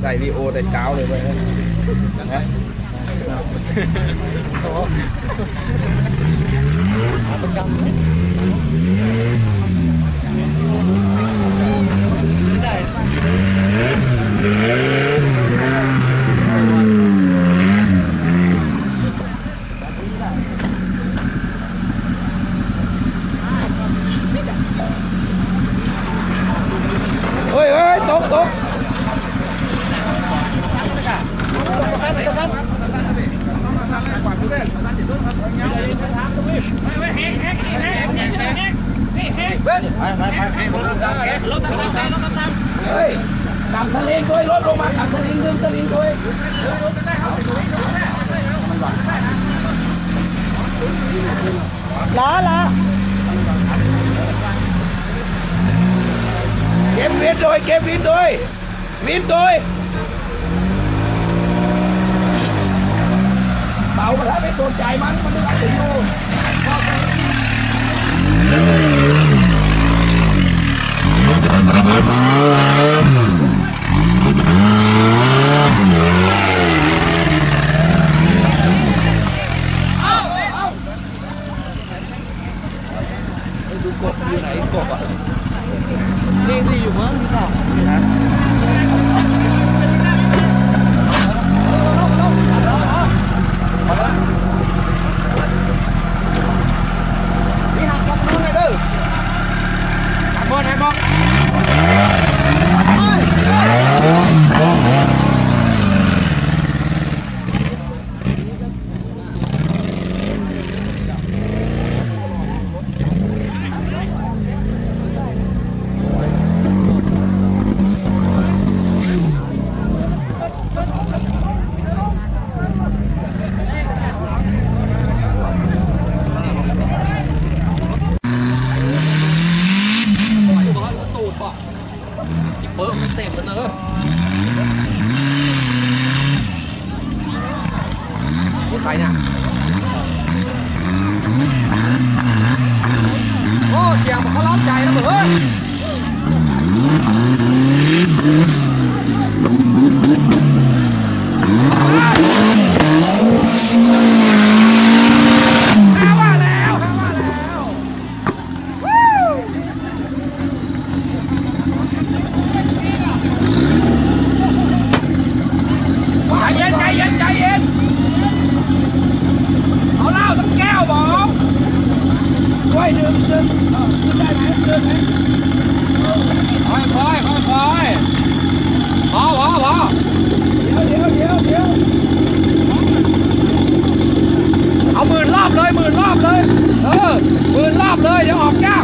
ใส่รีโอแต่เช้าเลยเว้ยนะ เ รถตามรถตามเฮ้ยดับสลิงด้วยรถลงมาดับสลิงดึงสลิงด้วยล้อล้อเก็บวินด้วยเก็บวินด้วยวินด้วยเต่ามาแล้วไม่สนใจมันมันไม่ถึงดูนี่ 那那有门你看 เปิดมันเต็มแล้วเนอะใครเนี่ยเสียงมันเขาล้อมใจแล้วเว้ย เลย เออปืนรอบเลยเดี๋ยวออกยาก